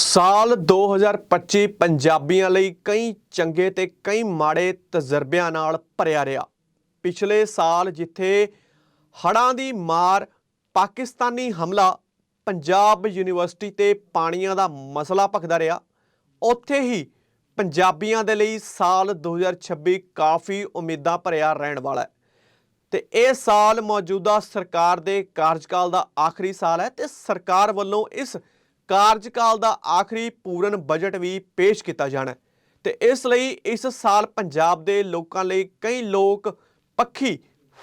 ਸਾਲ 2025 ਪੰਜਾਬੀਆਂ ਲਈ ਕਈ ਚੰਗੇ ਤੇ ਕਈ ਮਾੜੇ ਤਜਰਬਿਆਂ ਨਾਲ ਭਰਿਆ ਰਿਹਾ। ਪਿਛਲੇ ਸਾਲ ਜਿੱਥੇ ਹੜ੍ਹਾਂ ਦੀ ਮਾਰ, ਪਾਕਿਸਤਾਨੀ ਹਮਲਾ, ਪੰਜਾਬ ਯੂਨੀਵਰਸਿਟੀ ਤੇ ਪਾਣੀਆਂ ਦਾ ਮਸਲਾ ਭਖਦਾ ਰਿਹਾ, ਉੱਥੇ ਹੀ ਪੰਜਾਬੀਆਂ ਦੇ ਲਈ ਸਾਲ 2026 ਕਾਫੀ ਉਮੀਦਾਂ ਭਰਿਆ ਰਹਿਣ ਵਾਲਾ ਹੈ। ਤੇ ਇਹ ਸਾਲ ਮੌਜੂਦਾ ਸਰਕਾਰ ਦੇ ਕਾਰਜਕਾਲ ਦਾ ਆਖਰੀ ਸਾਲ ਹੈ ਤੇ ਸਰਕਾਰ ਵੱਲੋਂ ਇਸ ਕਾਰਜਕਾਲ ਦਾ ਆਖਰੀ ਪੂਰਨ ਬਜਟ ਵੀ ਪੇਸ਼ ਕੀਤਾ ਜਾਣਾ ਹੈ। ਤੇ ਇਸ ਲਈ ਇਸ ਸਾਲ ਪੰਜਾਬ ਦੇ ਲੋਕਾਂ ਲਈ ਕਈ ਲੋਕ ਪੱਖੀ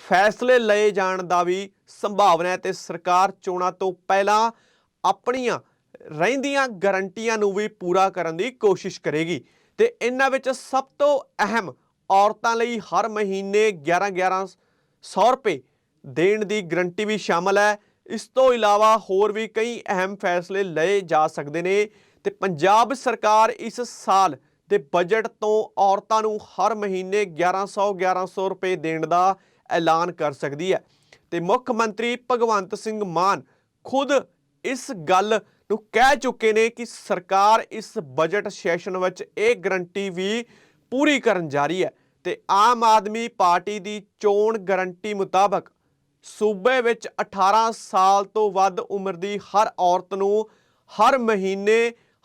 ਫੈਸਲੇ ਲਏ ਜਾਣ ਦਾ ਵੀ ਸੰਭਾਵਨਾ ਹੈ ਤੇ ਸਰਕਾਰ ਚੋਣਾਂ ਤੋਂ ਪਹਿਲਾਂ ਆਪਣੀਆਂ ਰਹਿੰਦੀਆਂ ਗਰੰਟੀਆਂ ਨੂੰ ਵੀ ਪੂਰਾ ਕਰਨ ਦੀ ਕੋਸ਼ਿਸ਼ ਕਰੇਗੀ। ਤੇ ਇਹਨਾਂ ਵਿੱਚ ਸਭ ਤੋਂ ਅਹਿਮ ਔਰਤਾਂ ਲਈ ਹਰ ਮਹੀਨੇ 11 11 100 ਰੁਪਏ ਦੇਣ ਦੀ ਗਰੰਟੀ ਵੀ ਸ਼ਾਮਲ ਹੈ। ਇਸ ਤੋਂ ਇਲਾਵਾ ਹੋਰ ਵੀ ਕਈ ਅਹਿਮ ਫੈਸਲੇ ਲਏ ਜਾ ਸਕਦੇ ਨੇ ਤੇ ਪੰਜਾਬ ਸਰਕਾਰ ਇਸ ਸਾਲ ਦੇ ਬਜਟ ਤੋਂ ਔਰਤਾਂ ਨੂੰ ਹਰ ਮਹੀਨੇ 1100 1100 ਰੁਪਏ ਦੇਣ ਦਾ ਐਲਾਨ ਕਰ ਸਕਦੀ ਹੈ। ਤੇ ਮੁੱਖ ਮੰਤਰੀ ਭਗਵੰਤ ਸਿੰਘ ਮਾਨ ਖੁਦ ਇਸ ਗੱਲ ਨੂੰ ਕਹਿ ਚੁੱਕੇ ਨੇ ਕਿ ਸਰਕਾਰ ਇਸ ਬਜਟ ਸੈਸ਼ਨ ਵਿੱਚ ਇਹ ਗਰੰਟੀ ਵੀ ਪੂਰੀ ਕਰਨ ਜਾ ਰਹੀ ਹੈ ਤੇ ਆਮ ਆਦਮੀ ਪਾਰਟੀ ਦੀ ਚੋਣ ਗਰੰਟੀ ਮੁਤਾਬਕ ਸੂਬੇ ਵਿੱਚ 18 ਸਾਲ ਤੋਂ ਵੱਧ ਉਮਰ ਦੀ ਹਰ ਔਰਤ ਨੂੰ ਹਰ ਮਹੀਨੇ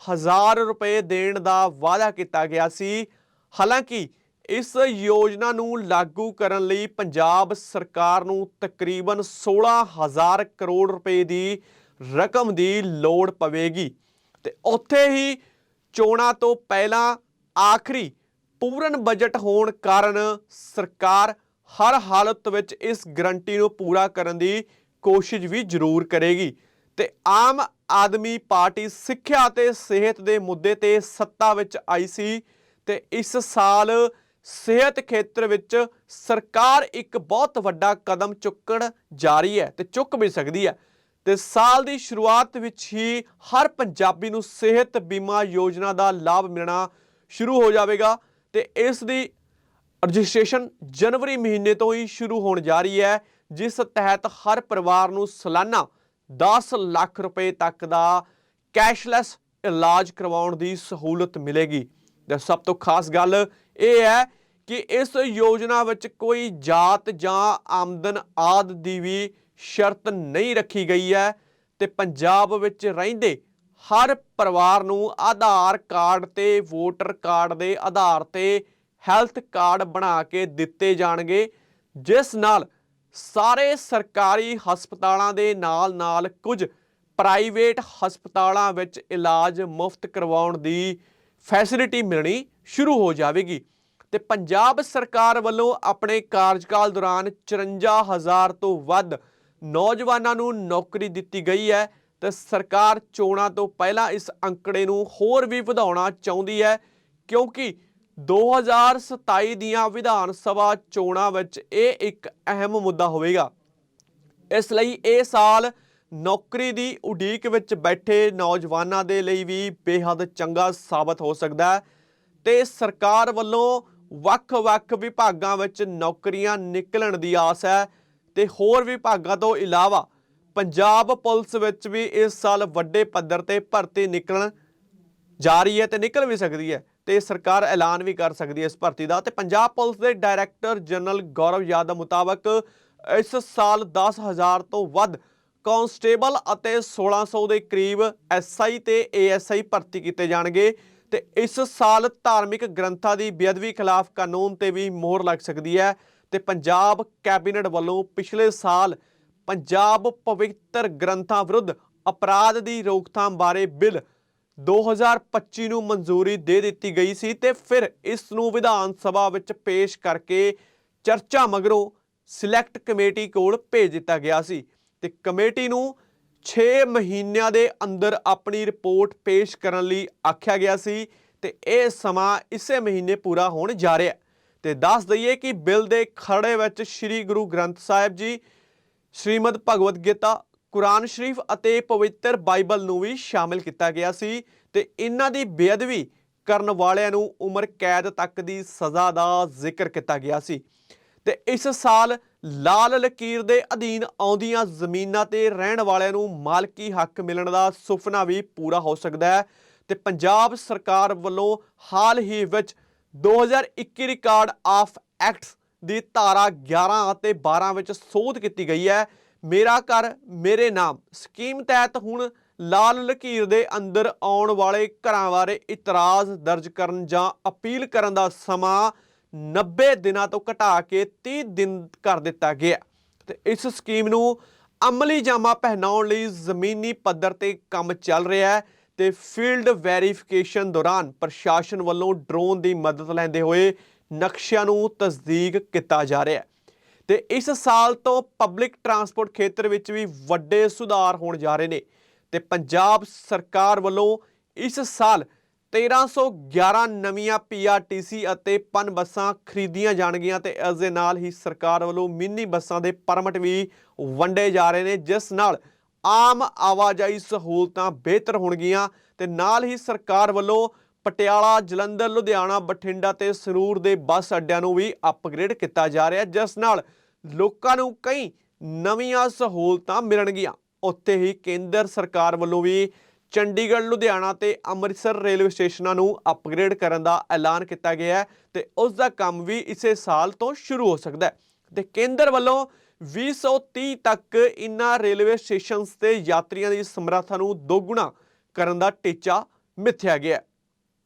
1000 ਰੁਪਏ ਦੇਣ ਦਾ ਵਾਅਦਾ ਕੀਤਾ ਗਿਆ ਸੀ। ਹਾਲਾਂਕਿ ਇਸ ਯੋਜਨਾ ਨੂੰ ਲਾਗੂ ਕਰਨ ਲਈ ਪੰਜਾਬ ਸਰਕਾਰ ਨੂੰ ਤਕਰੀਬਨ 16000 ਕਰੋੜ ਰੁਪਏ ਦੀ ਰਕਮ ਦੀ ਲੋੜ ਪਵੇਗੀ ਤੇ ਉੱਥੇ ਹੀ ਚੋਣਾਂ ਤੋਂ ਪਹਿਲਾਂ ਆਖਰੀ ਪੂਰਨ ਬਜਟ ਹੋਣ ਕਾਰਨ ਸਰਕਾਰ ਹਰ ਹਾਲਤ ਵਿੱਚ ਇਸ ਗਰੰਟੀ ਨੂੰ ਪੂਰਾ ਕਰਨ ਦੀ ਕੋਸ਼ਿਸ਼ ਵੀ ਜ਼ਰੂਰ ਕਰੇਗੀ। ਤੇ ਆਮ ਆਦਮੀ ਪਾਰਟੀ ਸਿੱਖਿਆ ਤੇ ਸਿਹਤ ਦੇ ਮੁੱਦੇ ਤੇ ਸੱਤਾ ਵਿੱਚ ਆਈ ਸੀ ਤੇ ਇਸ ਸਾਲ ਸਿਹਤ ਖੇਤਰ ਵਿੱਚ ਸਰਕਾਰ ਇੱਕ ਬਹੁਤ ਵੱਡਾ ਕਦਮ ਚੁੱਕਣ ਜਾ ਰਹੀ ਹੈ ਤੇ ਚੁੱਕ ਵੀ ਸਕਦੀ ਹੈ। ਤੇ ਸਾਲ ਦੀ ਸ਼ੁਰੂਆਤ ਵਿੱਚ ਹੀ ਹਰ ਪੰਜਾਬੀ ਨੂੰ ਸਿਹਤ ਬੀਮਾ ਯੋਜਨਾ ਦਾ ਲਾਭ ਮਿਲਣਾ ਸ਼ੁਰੂ ਹੋ ਜਾਵੇਗਾ ਤੇ ਇਸ ਦੀ ਰਜਿਸਟ੍ਰੇਸ਼ਨ ਜਨਵਰੀ ਮਹੀਨੇ ਤੋਂ ਹੀ ਸ਼ੁਰੂ ਹੋਣ ਜਾ ਰਹੀ ਹੈ, ਜਿਸ ਤਹਿਤ ਹਰ ਪਰਿਵਾਰ ਨੂੰ ਸਾਲਾਨਾ 10 ਲੱਖ ਰੁਪਏ ਤੱਕ ਦਾ ਕੈਸ਼ਲੈਸ ਇਲਾਜ ਕਰਵਾਉਣ ਦੀ ਸਹੂਲਤ ਮਿਲੇਗੀ। ਤੇ ਸਭ ਤੋਂ ਖਾਸ ਗੱਲ ਇਹ ਹੈ ਕਿ ਇਸ ਯੋਜਨਾ ਵਿੱਚ ਕੋਈ ਜਾਤ ਜਾਂ ਆਮਦਨ ਆਦ ਦੀ ਵੀ ਸ਼ਰਤ ਨਹੀਂ ਰੱਖੀ ਗਈ ਹੈ ਤੇ ਪੰਜਾਬ ਵਿੱਚ ਰਹਿੰਦੇ ਹਰ ਪਰਿਵਾਰ ਨੂੰ ਆਧਾਰ ਕਾਰਡ ਤੇ ਵੋਟਰ ਕਾਰਡ ਦੇ ਆਧਾਰ ਤੇ ਹੈਲਥ ਕਾਰਡ ਬਣਾ ਕੇ ਦਿੱਤੇ ਜਾਣਗੇ, ਜਿਸ ਨਾਲ ਸਾਰੇ ਸਰਕਾਰੀ ਹਸਪਤਾਲਾਂ ਦੇ ਨਾਲ-ਨਾਲ ਕੁਝ ਪ੍ਰਾਈਵੇਟ ਹਸਪਤਾਲਾਂ ਵਿੱਚ ਇਲਾਜ ਮੁਫਤ ਕਰਵਾਉਣ ਦੀ ਫੈਸਿਲਿਟੀ ਮਿਲਣੀ ਸ਼ੁਰੂ ਹੋ ਜਾਵੇਗੀ। ਤੇ ਪੰਜਾਬ ਸਰਕਾਰ ਵੱਲੋਂ ਆਪਣੇ ਕਾਰਜਕਾਲ ਦੌਰਾਨ 54000 ਤੋਂ ਵੱਧ ਨੌਜਵਾਨਾਂ ਨੂੰ ਨੌਕਰੀ ਦਿੱਤੀ ਗਈ ਹੈ ਤੇ ਸਰਕਾਰ ਚੋਣਾਂ ਤੋਂ ਪਹਿਲਾਂ ਇਸ ਅੰਕੜੇ ਨੂੰ ਹੋਰ ਵੀ ਵਧਾਉਣਾ ਚਾਹੁੰਦੀ ਹੈ, ਕਿਉਂਕਿ 2027 ਦੀਆਂ ਵਿਧਾਨ ਸਭਾ ਚੋਣਾਂ ਵਿੱਚ ਇਹ ਇੱਕ ਅਹਿਮ ਮੁੱਦਾ ਹੋਵੇਗਾ। ਇਸ ਲਈ ਇਹ ਸਾਲ ਨੌਕਰੀ ਦੀ ਉਡੀਕ ਵਿੱਚ ਬੈਠੇ ਨੌਜਵਾਨਾਂ ਦੇ ਲਈ ਵੀ ਬੇहद ਚੰਗਾ ਸਾਬਤ ਹੋ ਸਕਦਾ ਹੈ ਤੇ ਸਰਕਾਰ ਵੱਲੋਂ ਵੱਖ-ਵੱਖ ਵਿਭਾਗਾਂ ਵਿੱਚ ਨੌਕਰੀਆਂ ਨਿਕਲਣ ਦੀ ਆਸ ਹੈ ਤੇ ਹੋਰ ਵਿਭਾਗਾਂ ਤੋਂ ਇਲਾਵਾ ਪੰਜਾਬ ਪੁਲਿਸ ਵਿੱਚ ਵੀ ਇਸ ਸਾਲ ਵੱਡੇ ਪੱਧਰ ਤੇ ਭਰਤੀ ਨਿਕਲਣ ਜਾ ਰਹੀ ਹੈ ਤੇ ਨਿਕਲ ਵੀ ਸਕਦੀ ਹੈ। ਤੇ ਸਰਕਾਰ ਐਲਾਨ ਵੀ ਕਰ ਸਕਦੀ ਹੈ ਇਸ ਭਰਤੀ ਦਾ। ਤੇ ਪੰਜਾਬ ਪੁਲਿਸ ਦੇ ਡਾਇਰੈਕਟਰ ਜਨਰਲ ਗੌਰਵ ਯਾਦਵ ਮੁਤਾਬਕ ਇਸ ਸਾਲ 10000 ਤੋਂ ਵੱਧ ਕਾਂਸਟੇਬਲ ਅਤੇ 1600 ਦੇ ਕਰੀਬ ਐਸਆਈ ਤੇ ਏਐਸਆਈ ਭਰਤੀ ਕੀਤੇ ਜਾਣਗੇ। ਤੇ ਇਸ ਸਾਲ ਧਾਰਮਿਕ ਗ੍ਰੰਥਾਂ ਦੀ ਬੇਅਦਬੀ ਖਿਲਾਫ ਕਾਨੂੰਨ ਤੇ ਵੀ ਮੋਹਰ ਲੱਗ ਸਕਦੀ ਹੈ। ਤੇ ਪੰਜਾਬ ਕੈਬਨਿਟ ਵੱਲੋਂ ਪਿਛਲੇ ਸਾਲ ਪੰਜਾਬ ਪਵਿੱਤਰ ਗ੍ਰੰਥਾਂ ਵਿਰੁੱਧ ਅਪਰਾਧ ਦੀ ਰੋਕਥਾਮ ਬਾਰੇ ਬਿੱਲ 2025 ਨੂੰ ਮਨਜ਼ੂਰੀ ਦੇ ਦਿੱਤੀ ਗਈ ਸੀ ਤੇ ਫਿਰ ਇਸ ਨੂੰ ਵਿਧਾਨ ਸਭਾ ਵਿੱਚ ਪੇਸ਼ ਕਰਕੇ ਚਰਚਾ ਮਗਰੋਂ ਸਿਲੈਕਟ ਕਮੇਟੀ ਕੋਲ ਭੇਜ ਦਿੱਤਾ ਗਿਆ ਸੀ ਤੇ ਕਮੇਟੀ ਨੂੰ 6 ਮਹੀਨਿਆਂ ਦੇ ਅੰਦਰ ਆਪਣੀ ਰਿਪੋਰਟ ਪੇਸ਼ ਕਰਨ ਲਈ ਆਖਿਆ ਗਿਆ ਸੀ ਤੇ ਇਹ ਸਮਾਂ ਇਸੇ ਮਹੀਨੇ ਪੂਰਾ ਹੋਣ ਜਾ ਰਿਹਾ ਹੈ। ਤੇ ਦੱਸ ਦਈਏ ਕਿ ਬਿੱਲ ਦੇ ਖਰੜੇ ਵਿੱਚ ਸ੍ਰੀ ਗੁਰੂ ਗ੍ਰੰਥ ਸਾਹਿਬ ਜੀ, ਸ਼੍ਰੀਮਦ ਭਗਵਦ ਗੀਤਾ ਕੁਰਾਨ ਸ਼ਰੀਫ ਅਤੇ ਪਵਿੱਤਰ ਬਾਈਬਲ ਨੂੰ ਵੀ ਸ਼ਾਮਿਲ ਕੀਤਾ ਗਿਆ ਸੀ ਤੇ ਇਹਨਾਂ ਦੀ ਬੇਅਦਬੀ ਕਰਨ ਵਾਲਿਆਂ ਨੂੰ ਉਮਰ ਕੈਦ ਤੱਕ ਦੀ ਸਜ਼ਾ ਦਾ ਜ਼ਿਕਰ ਕੀਤਾ ਗਿਆ ਸੀ। ਤੇ ਇਸ ਸਾਲ ਲਾਲ ਲਕੀਰ ਦੇ ਅਧੀਨ ਆਉਂਦੀਆਂ ਜ਼ਮੀਨਾਂ ਤੇ ਰਹਿਣ ਵਾਲਿਆਂ ਨੂੰ ਮਾਲਕੀ ਹੱਕ ਮਿਲਣ ਦਾ ਸੁਪਨਾ ਵੀ ਪੂਰਾ ਹੋ ਸਕਦਾ ਹੈ ਤੇ ਪੰਜਾਬ ਸਰਕਾਰ ਵੱਲੋਂ ਹਾਲ ਹੀ ਵਿੱਚ 2021 ਰਿਕਾਰਡ ਆਫ ਐਕਟਸ ਦੀ ਧਾਰਾ 11 ਅਤੇ 12 ਵਿੱਚ ਸੋਧ ਕੀਤੀ ਗਈ ਹੈ ਮੇਰਾ ਘਰ, ਮੇਰੇ ਨਾਮ ਸਕੀਮ ਤਹਿਤ ਹੁਣ ਲਾਲ ਲਕੀਰ ਦੇ ਅੰਦਰ ਆਉਣ ਵਾਲੇ ਘਰਾਂ ਬਾਰੇ ਇਤਰਾਜ਼ ਦਰਜ ਕਰਨ ਜਾਂ ਅਪੀਲ ਕਰਨ ਦਾ ਸਮਾਂ 90 ਦਿਨਾਂ ਤੋਂ ਘਟਾ ਕੇ 30 ਦਿਨ ਕਰ ਦਿੱਤਾ ਗਿਆ ਹੈ। ਤੇ ਇਸ ਸਕੀਮ ਨੂੰ ਅਮਲੀ ਜਾਮਾ ਪਹਿਨਾਉਣ ਲਈ ਜ਼ਮੀਨੀ ਪੱਧਰ ਤੇ ਕੰਮ ਚੱਲ ਰਿਹਾ ਹੈ ਤੇ ਫੀਲਡ ਵੈਰੀਫਿਕੇਸ਼ਨ ਦੌਰਾਨ ਪ੍ਰਸ਼ਾਸਨ ਵੱਲੋਂ ਡਰੋਨ ਦੀ ਮਦਦ ਲੈਂਦੇ ਹੋਏ ਨਕਸ਼ਿਆਂ ਨੂੰ ਤਸਦੀਕ ਕੀਤਾ ਜਾ ਰਿਹਾ ਹੈ ਤੇ ਇਸ ਸਾਲ ਤੋਂ ਪਬਲਿਕ ਟਰਾਂਸਪੋਰਟ ਖੇਤਰ ਵਿੱਚ ਵੀ ਵੱਡੇ ਸੁਧਾਰ ਹੋਣ ਜਾ ਰਹੇ ਨੇ। ਤੇ ਪੰਜਾਬ ਸਰਕਾਰ ਵੱਲੋਂ ਇਸ ਸਾਲ 1311 ਨਵੀਆਂ ਪੀਆਰਟੀਸੀ ਅਤੇ ਪਨ ਬੱਸਾਂ ਖਰੀਦੀਆਂ ਜਾਣਗੀਆਂ ਤੇ ਇਸ ਦੇ ਨਾਲ ਹੀ ਸਰਕਾਰ ਵੱਲੋਂ ਮਿੰਨੀ ਬੱਸਾਂ ਦੇ ਪਰਮਿਟ ਵੀ ਵੰਡੇ ਜਾ ਰਹੇ ਨੇ, ਜਿਸ ਨਾਲ ਆਮ ਆਵਾਜਾਈ ਸਹੂਲਤਾਂ ਬਿਹਤਰ ਹੋਣਗੀਆਂ ਤੇ ਨਾਲ ਹੀ ਸਰਕਾਰ ਵੱਲੋਂ ਪਟਿਆਲਾ, ਜਲੰਧਰ, ਲੁਧਿਆਣਾ, ਬਠਿੰਡਾ ਤੇ ਸਰੂਰ ਦੇ ਬੱਸ ਅੱਡਿਆਂ ਨੂੰ ਵੀ ਅਪਗ੍ਰੇਡ ਕੀਤਾ ਜਾ ਰਿਹਾ। ਜਿਸ ਨਾਲ ਲੋਕਾਂ ਨੂੰ ਕਈ ਨਵੀਆਂ ਸਹੂਲਤਾਂ ਮਿਲਣਗੀਆਂ। ਉੱਥੇ ਹੀ ਕੇਂਦਰ ਸਰਕਾਰ ਵੱਲੋਂ ਵੀ ਚੰਡੀਗੜ੍ਹ, ਲੁਧਿਆਣਾ ਤੇ ਅੰਮ੍ਰਿਤਸਰ ਰੇਲਵੇ ਸਟੇਸ਼ਨਾਂ ਨੂੰ ਅਪਗ੍ਰੇਡ ਕਰਨ ਦਾ ਐਲਾਨ ਕੀਤਾ ਗਿਆ ਹੈ ਤੇ ਉਸ ਦਾ ਕੰਮ ਵੀ ਇਸੇ ਸਾਲ ਤੋਂ ਸ਼ੁਰੂ ਹੋ ਸਕਦਾ ਹੈ। ਤੇ ਕੇਂਦਰ ਵੱਲੋਂ 2030 ਤੱਕ ਇਨ੍ਹਾਂ ਰੇਲਵੇ ਸਟੇਸ਼ਨਸ ਤੇ ਯਾਤਰੀਆਂ ਦੀ ਸਮਰੱਥਾ ਨੂੰ ਦੋਗੁਣਾ ਕਰਨ ਦਾ ਟੀਚਾ ਮਿੱਥਿਆ ਗਿਆ ਹੈ।